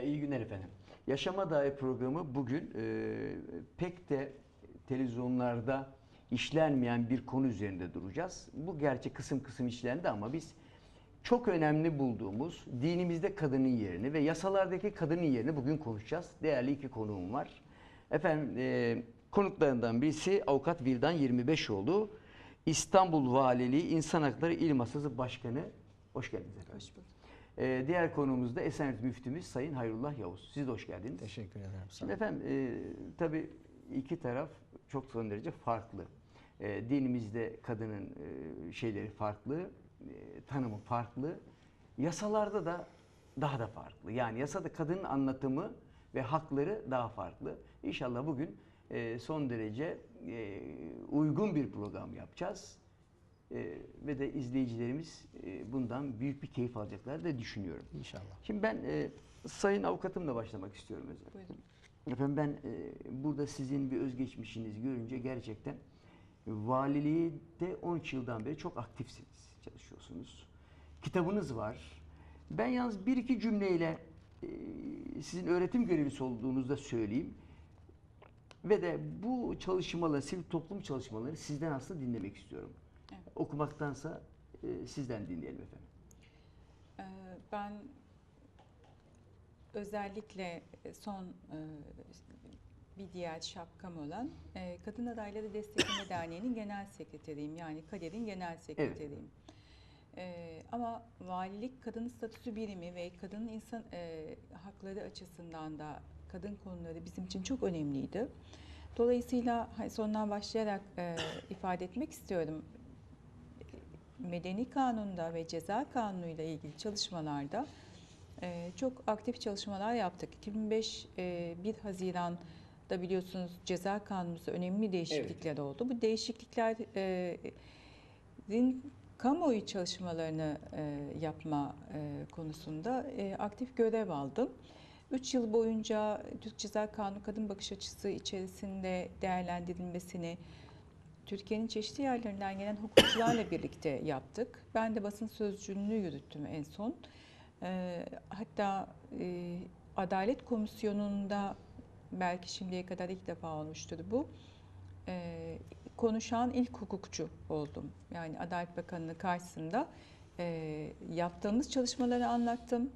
E, iyi günler efendim. Yaşama Dair programı bugün e, pek de televizyonlarda işlenmeyen bir konu üzerinde duracağız. Bu gerçi kısım kısım işlendi ama biz çok önemli bulduğumuz dinimizde kadının yerini ve yasalardaki kadının yerini bugün konuşacağız. Değerli iki konuğum var. Efendim e, konuklarından birisi avukat Vildan 25oğlu. İstanbul Valiliği İnsan Hakları İl Masası Başkanı. Hoş geldiniz efendim. Hoş bulduk. Ee, diğer konuğumuz da Esenyurt Müftümüz Sayın Hayrullah Yavuz. Siz de hoş geldiniz. Teşekkür ederim. Sağ Şimdi efendim e, tabii iki taraf çok son derece farklı. E, dinimizde kadının e, şeyleri farklı, e, tanımı farklı. Yasalarda da daha da farklı. Yani yasada kadının anlatımı ve hakları daha farklı. İnşallah bugün e, son derece e, uygun bir program yapacağız. E, ve de izleyicilerimiz e, bundan büyük bir keyif alacaklar da düşünüyorum. İnşallah. Şimdi ben e, sayın avukatımla başlamak istiyorum özellikle. Buyurun. Efendim ben e, burada sizin bir özgeçmişinizi görünce gerçekten valiliğde 13 yıldan beri çok aktifsiniz, çalışıyorsunuz. Kitabınız var. Ben yalnız bir iki cümleyle e, sizin öğretim görevlisi olduğunuzda söyleyeyim. Ve de bu çalışmaları, sivil toplum çalışmalarını sizden aslında dinlemek istiyorum. Evet. Okumaktansa e, sizden dinleyelim efendim. Ee, Ben özellikle son e, bir diğer şapkam olan e, Kadın Adayları Destekleme Derneği'nin genel sekreteriyim. Yani KADER'in genel sekreteriyim. Ee, Ama valilik kadın statüsü birimi ve kadının insan e, hakları açısından da kadın konuları bizim için çok önemliydi. Dolayısıyla sondan başlayarak e, ifade etmek istiyorum. Medeni kanunda ve ceza kanunuyla ilgili çalışmalarda e, çok aktif çalışmalar yaptık. 2005 e, 1 Haziran'da biliyorsunuz ceza kanunumuzda önemli değişiklikler oldu. Bu değişikliklerin kamuoyu çalışmalarını e, yapma e, konusunda e, aktif görev aldım. 3 yıl boyunca Türk Ceza Kanunu kadın bakış açısı içerisinde değerlendirilmesini Türkiye'nin çeşitli yerlerinden gelen hukukçularla birlikte yaptık. Ben de basın sözcülüğünü yürüttüm en son. Ee, hatta e, Adalet Komisyonu'nda belki şimdiye kadar ilk defa olmuştur bu. Ee, konuşan ilk hukukçu oldum. Yani Adalet Bakanı'nın karşısında e, yaptığımız çalışmaları anlattım.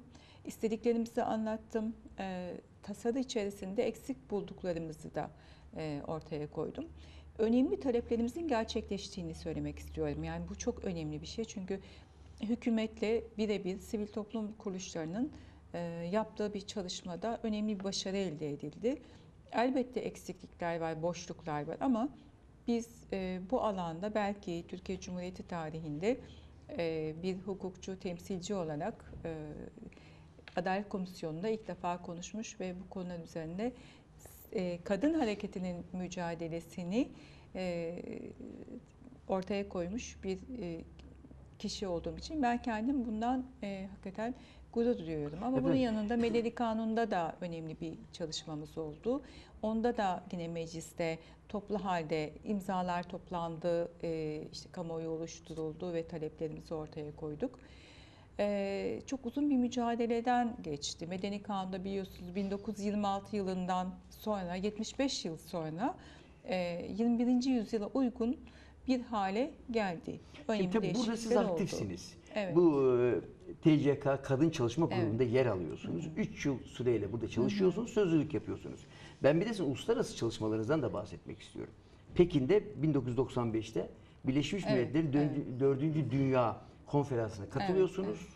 istediklerimizi anlattım. E, tasarı içerisinde eksik bulduklarımızı da e, ortaya koydum önemli taleplerimizin gerçekleştiğini söylemek istiyorum. Yani bu çok önemli bir şey çünkü hükümetle birebir sivil toplum kuruluşlarının e, yaptığı bir çalışmada önemli bir başarı elde edildi. Elbette eksiklikler var, boşluklar var ama biz e, bu alanda belki Türkiye Cumhuriyeti tarihinde e, bir hukukçu temsilci olarak Adalet Komisyonu'nda ilk defa konuşmuş ve bu konular üzerinde e, kadın hareketinin mücadelesini e, ortaya koymuş bir e, kişi olduğum için ben kendim bundan e, hakikaten gurur duyuyorum. Ama bunun yanında Medeni Kanun'da da önemli bir çalışmamız oldu. Onda da yine mecliste toplu halde imzalar toplandı, e, işte kamuoyu oluşturuldu ve taleplerimizi ortaya koyduk. Ee, çok uzun bir mücadeleden geçti. Medeni Kanun'da biliyorsunuz 1926 yılından sonra 75 yıl sonra e, 21. yüzyıla uygun bir hale geldi. Önemli Şimdi burada siz değişiklikler oldu. aktifsiniz. Evet. Bu e, TCK Kadın Çalışma Evet. Kurulu'nda yer alıyorsunuz. 3 yıl süreyle burada çalışıyorsunuz, sözlülük yapıyorsunuz. Ben bir de sizin uluslararası çalışmalarınızdan da bahsetmek istiyorum. Pekin'de 1995'te Birleşmiş Evet, Milletler'in 4. Dünya Konferansı'na katılıyorsunuz.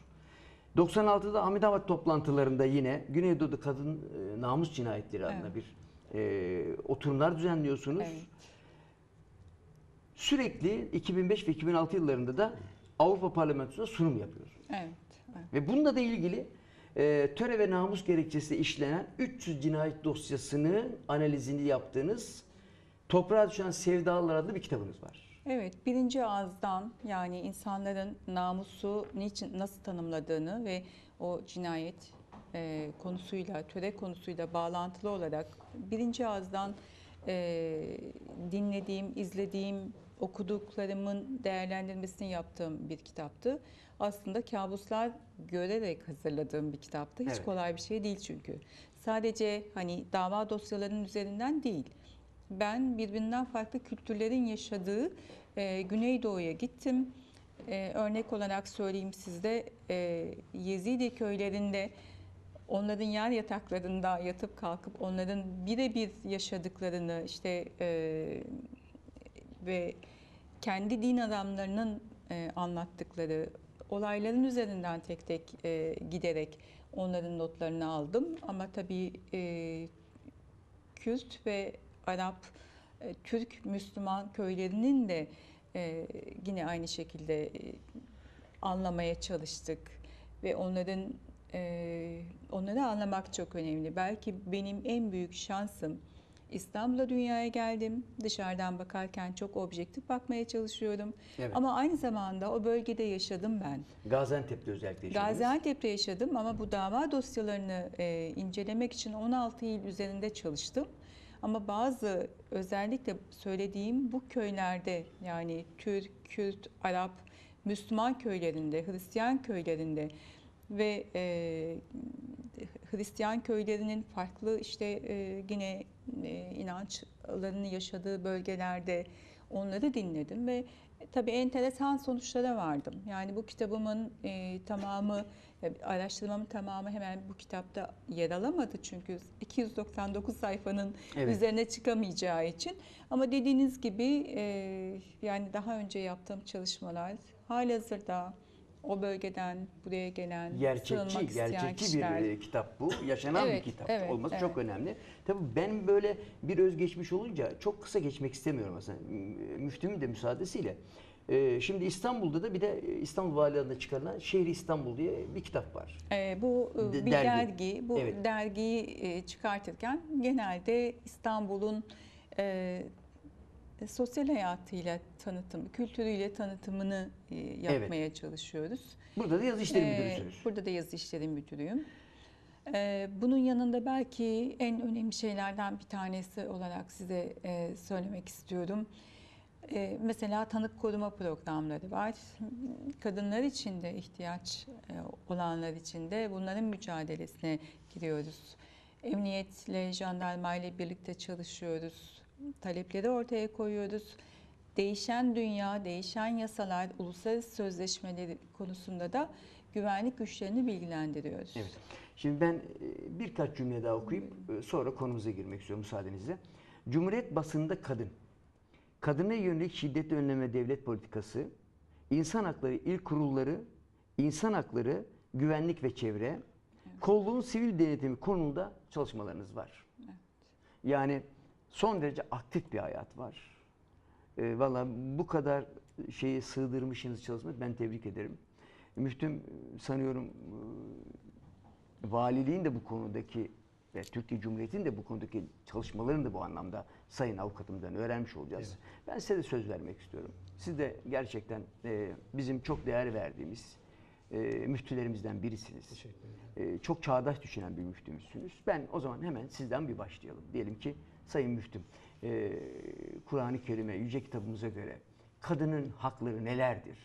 96'da Ahmedabad toplantılarında yine Güneydoğu'da kadın e, namus cinayetleri adına Evet. bir e, oturumlar düzenliyorsunuz. Evet. Sürekli 2005 ve 2006 yıllarında da Avrupa Parlamentosu'na sunum yapıyorsunuz. Evet, evet. Ve bununla da ilgili e, töre ve namus gerekçesi işlenen 300 cinayet dosyasını analizini yaptığınız Toprağa Düşen Sevdalılar adlı bir kitabınız var. Evet, birinci ağızdan yani insanların namusu niçin, nasıl tanımladığını ve o cinayet e, konusuyla, töre konusuyla bağlantılı olarak birinci ağızdan e, dinlediğim, izlediğim, okuduklarımın değerlendirmesini yaptığım bir kitaptı. aslında kabuslar görerek hazırladığım bir kitaptı. Hiç Evet. kolay bir şey değil çünkü. Sadece hani dava dosyalarının üzerinden değil. Ben birbirinden farklı kültürlerin yaşadığı e, Güneydoğu'ya gittim. E, örnek olarak söyleyeyim sizde e, Yezidi köylerinde onların yer yataklarında yatıp kalkıp onların birebir yaşadıklarını işte e, ve kendi din adamlarının e, anlattıkları olayların üzerinden tek tek e, giderek onların notlarını aldım. Ama tabii e, Kürt ve Arap, e, Türk Müslüman köylerinin de e, yine aynı şekilde e, anlamaya çalıştık ve onların onları anlamak çok önemli. Belki benim en büyük şansım İstanbul'a dünyaya geldim. Dışarıdan bakarken çok objektif bakmaya çalışıyorum. Evet. Ama aynı zamanda o bölgede yaşadım ben. Gaziantep'te özellikle yaşadınız. Gaziantep'te yaşadım ama bu dava dosyalarını e, incelemek için 16 il üzerinde çalıştım. Ama bazı özellikle söylediğim bu köylerde yani Türk, Kürt, Arap, Müslüman köylerinde, Hristiyan köylerinde ve e, Hristiyan köylerinin farklı işte e, yine e, inançlarını yaşadığı bölgelerde onları dinledim ve tabii enteresan sonuçlara vardım. Yani bu kitabımın e, tamamı, e, araştırmamın tamamı hemen bu kitapta yer alamadı çünkü 299 sayfanın Evet. üzerine çıkamayacağı için. Ama dediğiniz gibi e, yani daha önce yaptığım çalışmalar halihazırda o bölgeden buraya gelen, gerçekçi, gerçekçi kişiler. bir e, kitap bu. Yaşanan Evet, bir kitap evet, olması çok önemli. Tabii ben böyle bir özgeçmiş olunca çok kısa geçmek istemiyorum aslında. M- Müftümün de müsaadesiyle. Ee, Şimdi İstanbul'da da bir de e, İstanbul Valiliği'nde çıkarılan Şehri İstanbul diye bir kitap var. Ee, bu e, De- bir dergi. dergi. Bu Evet. dergiyi e, çıkartırken genelde İstanbul'un e, sosyal hayatıyla tanıtım, kültürüyle tanıtımını e, yapmaya çalışıyoruz. Burada da yazı işleri Ee, müdürüsünüz. Burada da yazı işleri müdürüyüm. Ee, bunun yanında belki en önemli şeylerden bir tanesi olarak size e, söylemek istiyorum. Mesela tanık koruma programları var. Kadınlar için de ihtiyaç e, olanlar için de bunların mücadelesine giriyoruz. Emniyetle, jandarmayla birlikte çalışıyoruz. Talepleri ortaya koyuyoruz. Değişen dünya, değişen yasalar, uluslararası sözleşmeleri konusunda da güvenlik güçlerini bilgilendiriyoruz. Evet. Şimdi ben e, birkaç cümle daha okuyup e, sonra konumuza girmek istiyorum müsaadenizle. Cumhuriyet basınında kadın, kadına yönelik şiddet önleme devlet politikası, insan hakları il kurulları, insan hakları, güvenlik ve çevre, kolluğun sivil denetimi konusunda çalışmalarınız var. Yani son derece aktif bir hayat var. E, Valla bu kadar şeyi sığdırmışsınız çalışmayı ben tebrik ederim. Müftüm sanıyorum e, valiliğin de bu konudaki ve Türkiye Cumhuriyeti'nin de bu konudaki çalışmalarını da bu anlamda sayın avukatımdan öğrenmiş olacağız. Ben size de söz vermek istiyorum. Siz de gerçekten e, bizim çok değer verdiğimiz e, müftülerimizden birisiniz. E, çok çağdaş düşünen bir müftümüzsünüz. Ben o zaman hemen sizden bir başlayalım. Diyelim ki sayın müftüm e, Kur'an-ı Kerim'e, yüce kitabımıza göre kadının hakları nelerdir?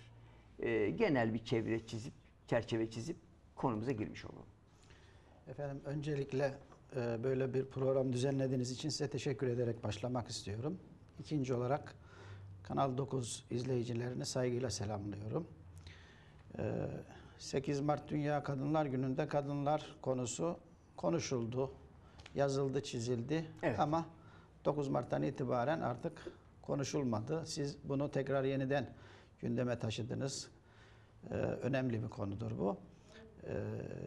E, genel bir çevre çizip, çerçeve çizip konumuza girmiş olalım. Efendim öncelikle e, böyle bir program düzenlediğiniz için size teşekkür ederek başlamak istiyorum. İkinci olarak Kanal 9 izleyicilerini saygıyla selamlıyorum. E, 8 Mart Dünya Kadınlar Günü'nde kadınlar konusu konuşuldu, yazıldı, çizildi Evet. ama 9 Mart'tan itibaren artık konuşulmadı. Siz bunu tekrar yeniden gündeme taşıdınız. E, önemli bir konudur bu e,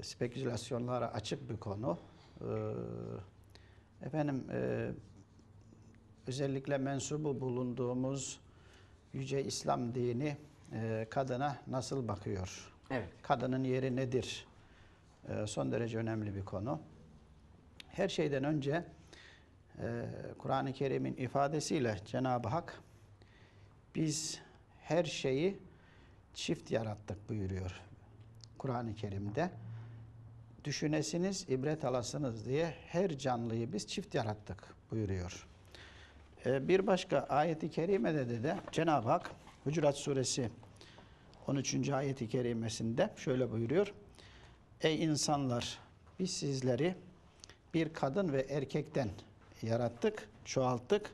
spekülasyonlara açık bir konu. E, efendim e, özellikle mensubu bulunduğumuz yüce İslam dini e, kadına nasıl bakıyor? Evet. Kadının yeri nedir? E, son derece önemli bir konu. Her şeyden önce e, Kur'an-ı Kerim'in ifadesiyle Cenab-ı Hak biz her şeyi çift yarattık buyuruyor Kur'an-ı Kerim'de. Düşünesiniz, ibret alasınız diye her canlıyı biz çift yarattık buyuruyor. Ee, bir başka ayeti kerimede de, de Cenab-ı Hak Hucurat suresi 13. ayeti kerimesinde şöyle buyuruyor. Ey insanlar biz sizleri bir kadın ve erkekten yarattık, çoğalttık.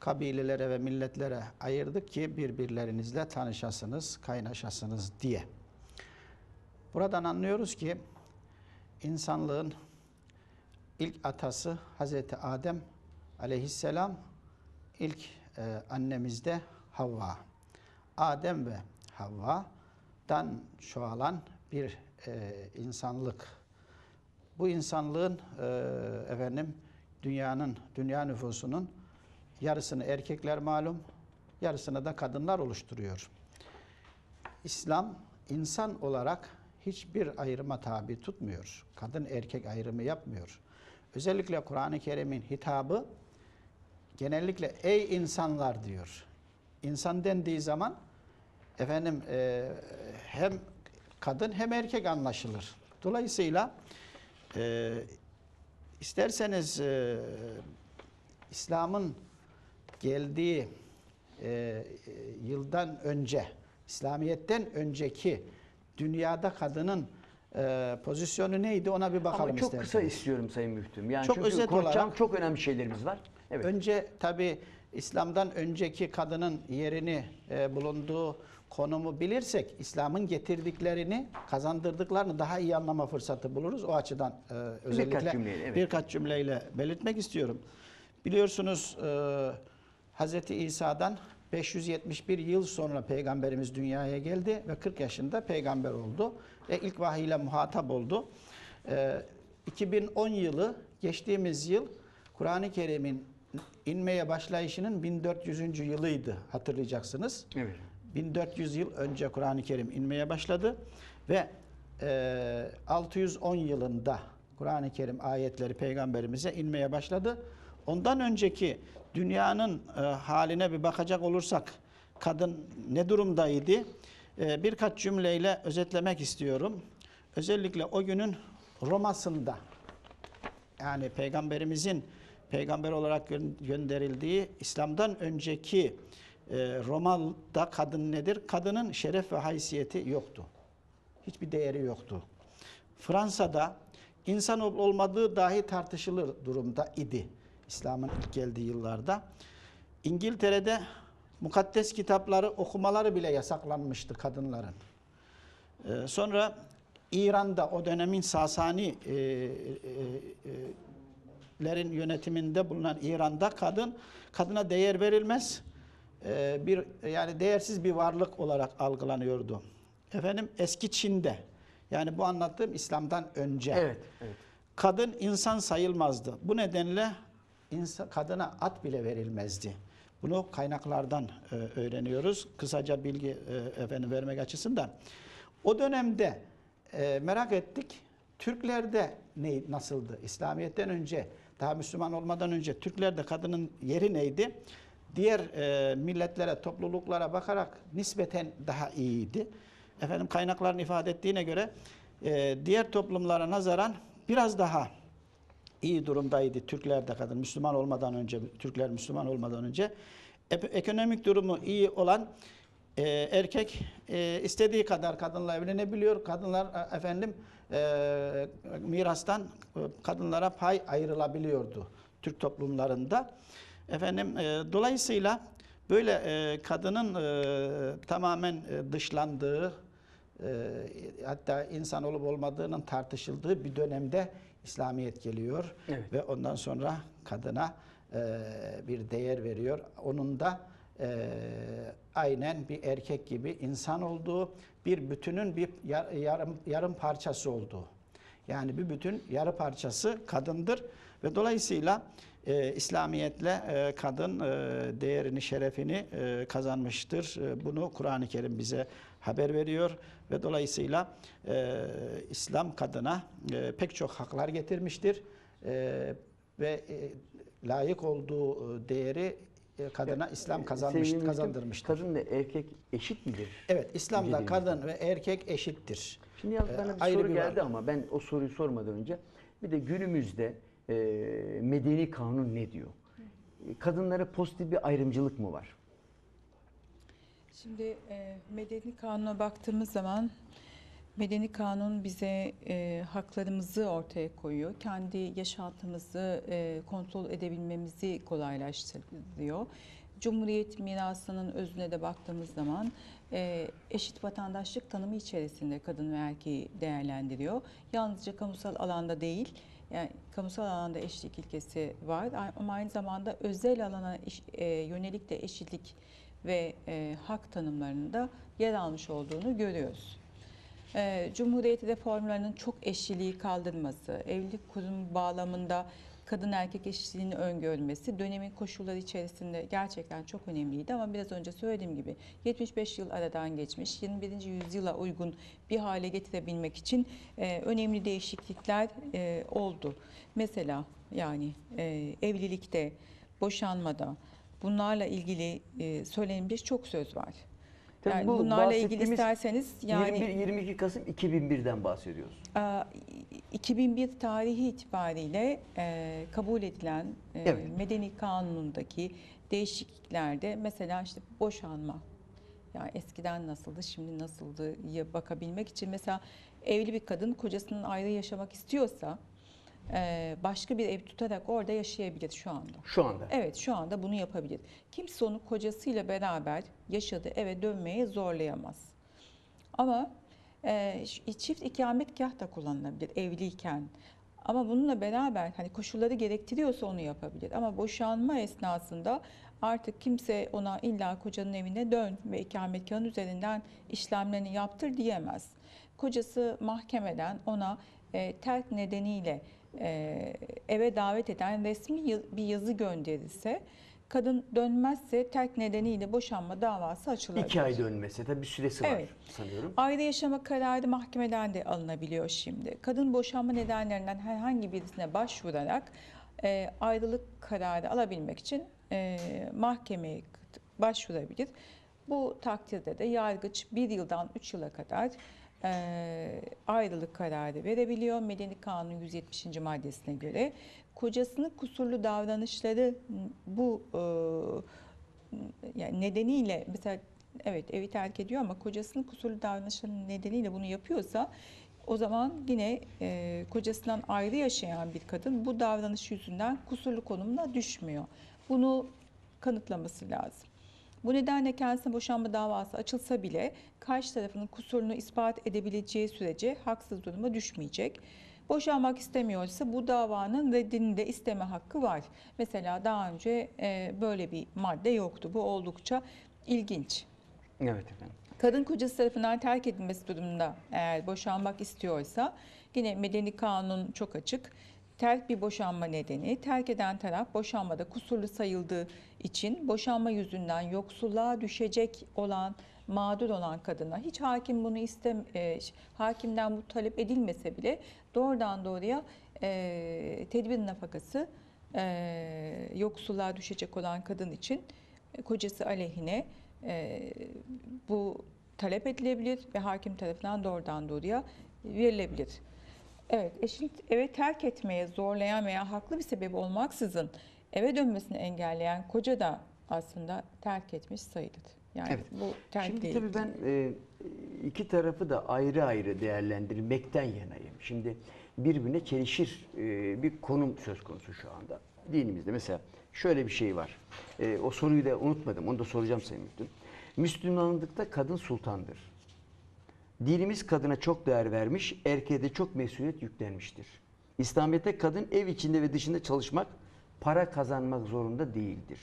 Kabilelere ve milletlere ayırdık ki birbirlerinizle tanışasınız, kaynaşasınız diye. Buradan anlıyoruz ki insanlığın ilk atası Hazreti Adem aleyhisselam ilk e, annemiz de Havva. Adem ve Havva'dan çoğalan bir e, insanlık. Bu insanlığın e, efendim dünyanın dünya nüfusunun yarısını erkekler malum, yarısını da kadınlar oluşturuyor. İslam insan olarak hiçbir ayrıma tabi tutmuyor. Kadın erkek ayrımı yapmıyor. Özellikle Kur'an-ı Kerim'in hitabı genellikle ey insanlar diyor. İnsan dendiği zaman efendim e, hem kadın hem erkek anlaşılır. Dolayısıyla e, isterseniz e, İslam'ın geldiği e, yıldan önce, İslamiyet'ten önceki dünyada kadının e, pozisyonu neydi ona bir bakalım Ama çok kısa isterseniz. istiyorum Sayın Müftüm. Yani Çok çünkü özet olarak- çok önemli şeylerimiz var. Evet. Önce tabi İslam'dan önceki kadının yerini e, bulunduğu konumu bilirsek İslam'ın getirdiklerini, kazandırdıklarını daha iyi anlama fırsatı buluruz. O açıdan e, özellikle cümleyle, evet. birkaç cümleyle belirtmek istiyorum. Biliyorsunuz e, Hz. İsa'dan 571 yıl sonra peygamberimiz dünyaya geldi ve 40 yaşında peygamber oldu ve ilk vahiy ile muhatap oldu. E, 2010 yılı geçtiğimiz yıl Kur'an-ı Kerim'in inmeye başlayışının 1400. yılıydı hatırlayacaksınız. Evet. 1400 yıl önce Kur'an-ı Kerim inmeye başladı ve e, 610 yılında Kur'an-ı Kerim ayetleri peygamberimize inmeye başladı. Ondan önceki dünyanın e, haline bir bakacak olursak kadın ne durumdaydı? E, birkaç cümleyle özetlemek istiyorum. Özellikle o günün Roma'sında yani peygamberimizin peygamber olarak gö- gönderildiği İslam'dan önceki e, Roma'da kadın nedir? Kadının şeref ve haysiyeti yoktu. Hiçbir değeri yoktu. Fransa'da insan ol- olmadığı dahi tartışılır durumda idi İslam'ın ilk geldiği yıllarda. İngiltere'de mukaddes kitapları okumaları bile yasaklanmıştı kadınların. Ee, sonra İran'da o dönemin Sasani e, e, e, lerin yönetiminde bulunan İran'da kadın kadına değer verilmez. e, bir yani değersiz bir varlık olarak algılanıyordu. Efendim eski Çin'de yani bu anlattığım İslam'dan önce Evet. evet. kadın insan sayılmazdı. Bu nedenle insan, kadına at bile verilmezdi. Bunu kaynaklardan e, öğreniyoruz. Kısaca bilgi e, efendim vermek açısından. O dönemde e, merak ettik. Türklerde ne nasıldı? İslamiyet'ten önce, daha Müslüman olmadan önce Türklerde kadının yeri neydi? Diğer e, milletlere, topluluklara bakarak nispeten daha iyiydi. Efendim kaynakların ifade ettiğine göre e, diğer toplumlara nazaran biraz daha iyi durumdaydı Türklerde kadın Müslüman olmadan önce Türkler Müslüman olmadan önce ekonomik durumu iyi olan e, erkek e, istediği kadar kadınla evlenebiliyor. Kadınlar e, efendim e, mirastan e, kadınlara pay ayrılabiliyordu Türk toplumlarında. Efendim e, dolayısıyla böyle e, kadının e, tamamen e, dışlandığı e, hatta insan olup olmadığının tartışıldığı bir dönemde İslamiyet geliyor Evet. ve ondan sonra kadına e, bir değer veriyor. Onun da e, aynen bir erkek gibi insan olduğu, bir bütünün bir yar- yarım yarım parçası olduğu. Yani bir bütün yarı parçası kadındır ve dolayısıyla e, İslamiyetle e, kadın e, değerini, şerefini e, kazanmıştır. E, bunu Kur'an-ı Kerim bize haber veriyor ve dolayısıyla e, İslam kadına e, pek çok haklar getirmiştir e, ve e, layık olduğu e, değeri kadına İslam kazanmış, Sevgili kazandırmıştır. Kadınla erkek eşit midir? Evet, İslam'da kadın ve erkek eşittir. Şimdi yalnız Ee, bana bir ayrı soru bir geldi varlık. ama ben o soruyu sormadan önce bir de günümüzde e, medeni kanun ne diyor? Kadınlara pozitif bir ayrımcılık mı var? Şimdi e, medeni kanuna baktığımız zaman medeni kanun bize e, haklarımızı ortaya koyuyor. Kendi yaşantımızı e, kontrol edebilmemizi kolaylaştırıyor. Cumhuriyet mirasının özüne de baktığımız zaman e, eşit vatandaşlık tanımı içerisinde kadın ve erkeği değerlendiriyor. Yalnızca kamusal alanda değil, yani kamusal alanda eşitlik ilkesi var ama aynı zamanda özel alana iş- e, yönelik de eşitlik ve e, hak tanımlarında yer almış olduğunu görüyoruz. E, Cumhuriyet reformlarının çok eşliliği kaldırması, evlilik kurum bağlamında kadın erkek eşitliğini öngörmesi dönemin koşulları içerisinde gerçekten çok önemliydi ama biraz önce söylediğim gibi 75 yıl aradan geçmiş 21. yüzyıla uygun bir hale getirebilmek için e, önemli değişiklikler e, oldu. Mesela yani e, evlilikte, boşanmada bunlarla ilgili e, söylenmiş çok söz var. Tabii Yani bu bunlarla ilgili isterseniz yani 21, 22 Kasım 2001'den bahsediyoruz. Aa, 2001 tarihi itibariyle e, kabul edilen e, Evet. medeni kanunundaki değişikliklerde mesela işte boşanma. Yani eskiden nasıldı, şimdi nasıldı ya bakabilmek için mesela evli bir kadın kocasının ayrı yaşamak istiyorsa başka bir ev tutarak orada yaşayabilir şu anda. Şu anda. Evet şu anda bunu yapabilir. Kimse onu kocasıyla beraber yaşadığı eve dönmeye zorlayamaz. Ama e, çift ikametgah da kullanılabilir evliyken. Ama bununla beraber hani koşulları gerektiriyorsa onu yapabilir. Ama boşanma esnasında artık kimse ona illa kocanın evine dön ve ikametgahın üzerinden işlemlerini yaptır diyemez. Kocası mahkemeden ona e, terk nedeniyle eve davet eden resmi bir yazı gönderirse kadın dönmezse terk nedeniyle boşanma davası açılabilir. İki ay dönmesi. Tabii bir süresi var Evet. sanıyorum. Ayrı yaşama kararı mahkemeden de alınabiliyor şimdi. Kadın boşanma nedenlerinden herhangi birisine başvurarak e, ayrılık kararı alabilmek için e, mahkemeye başvurabilir. Bu takdirde de yargıç bir yıldan üç yıla kadar e, ayrılık kararı verebiliyor. Medeni Kanun 170. maddesine göre kocasının kusurlu davranışları bu e, yani nedeniyle mesela evet evi terk ediyor ama kocasının kusurlu davranışları nedeniyle bunu yapıyorsa o zaman yine e, kocasından ayrı yaşayan bir kadın bu davranış yüzünden kusurlu konumuna düşmüyor. Bunu kanıtlaması lazım. Bu nedenle kendisine boşanma davası açılsa bile karşı tarafının kusurunu ispat edebileceği sürece haksız duruma düşmeyecek. Boşanmak istemiyorsa bu davanın reddini de isteme hakkı var. Mesela daha önce e, böyle bir madde yoktu. Bu oldukça ilginç. Evet efendim. Kadın kocası tarafından terk edilmesi durumunda eğer boşanmak istiyorsa yine medeni kanun çok açık. Terk bir boşanma nedeni. Terk eden taraf boşanmada kusurlu sayıldığı için boşanma yüzünden yoksulluğa düşecek olan mağdur olan kadına hiç hakim bunu istem e, hakimden bu talep edilmese bile doğrudan doğruya e, tedbir nafakası e, yoksulluğa düşecek olan kadın için e, kocası aleyhine e, bu talep edilebilir ve hakim tarafından doğrudan doğruya verilebilir. Evet, eşin eve terk etmeye zorlayan veya haklı bir sebebi olmaksızın eve dönmesini engelleyen koca da aslında terk etmiş sayılır. Yani Evet. bu terk Şimdi değil. tabii ben e, iki tarafı da ayrı ayrı değerlendirmekten yanayım. Şimdi birbirine çelişir e, bir konum söz konusu şu anda. Dinimizde mesela şöyle bir şey var. E, o soruyu da unutmadım. Onu da soracağım Sayın Müftüm. Müslümanlıkta kadın sultandır. Dinimiz kadına çok değer vermiş, erkeğe de çok mesuliyet yüklenmiştir. İslamiyet'te kadın ev içinde ve dışında çalışmak, para kazanmak zorunda değildir.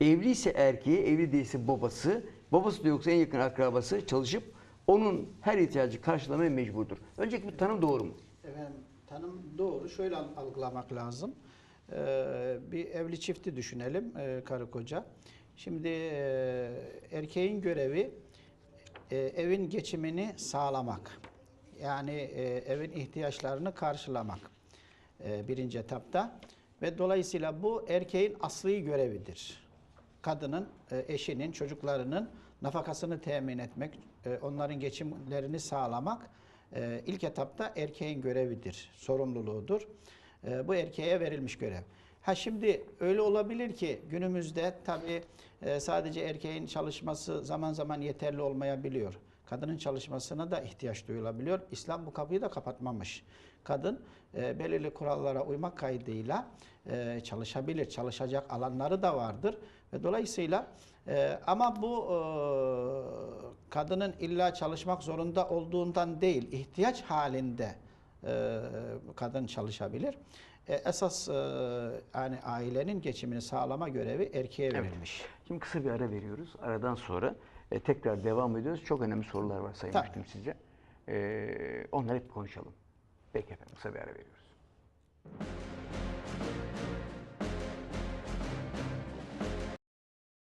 Evli ise erkeği, evli değilse babası, babası da yoksa en yakın akrabası çalışıp onun her ihtiyacı karşılamaya mecburdur. Önceki bu tanım doğru mu? Efendim tanım doğru. Şöyle al- algılamak lazım. Ee, bir evli çifti düşünelim e, karı koca. Şimdi e, erkeğin görevi e, evin geçimini sağlamak. Yani e, evin ihtiyaçlarını karşılamak e, birinci etapta. Ve dolayısıyla bu erkeğin asli görevidir. Kadının, e, eşinin, çocuklarının nafakasını temin etmek, e, onların geçimlerini sağlamak e, ilk etapta erkeğin görevidir, sorumluluğudur. E, Bu erkeğe verilmiş görev. Ha şimdi öyle olabilir ki günümüzde tabii e, sadece erkeğin çalışması zaman zaman yeterli olmayabiliyor. Kadının çalışmasına da ihtiyaç duyulabiliyor. İslam bu kapıyı da kapatmamış. Kadın e, belirli kurallara uymak kaydıyla e, çalışabilir. Çalışacak alanları da vardır ve dolayısıyla e, ama bu e, kadının illa çalışmak zorunda olduğundan değil, ihtiyaç halinde e, kadın çalışabilir. E, esas e, yani ailenin geçimini sağlama görevi erkeğe Evet. verilmiş. Şimdi kısa bir ara veriyoruz. Aradan sonra e, tekrar devam ediyoruz. Çok önemli sorular var Sayın. Müftüm size. E, onları hep konuşalım. Peki efendim kısa bir ara veriyoruz.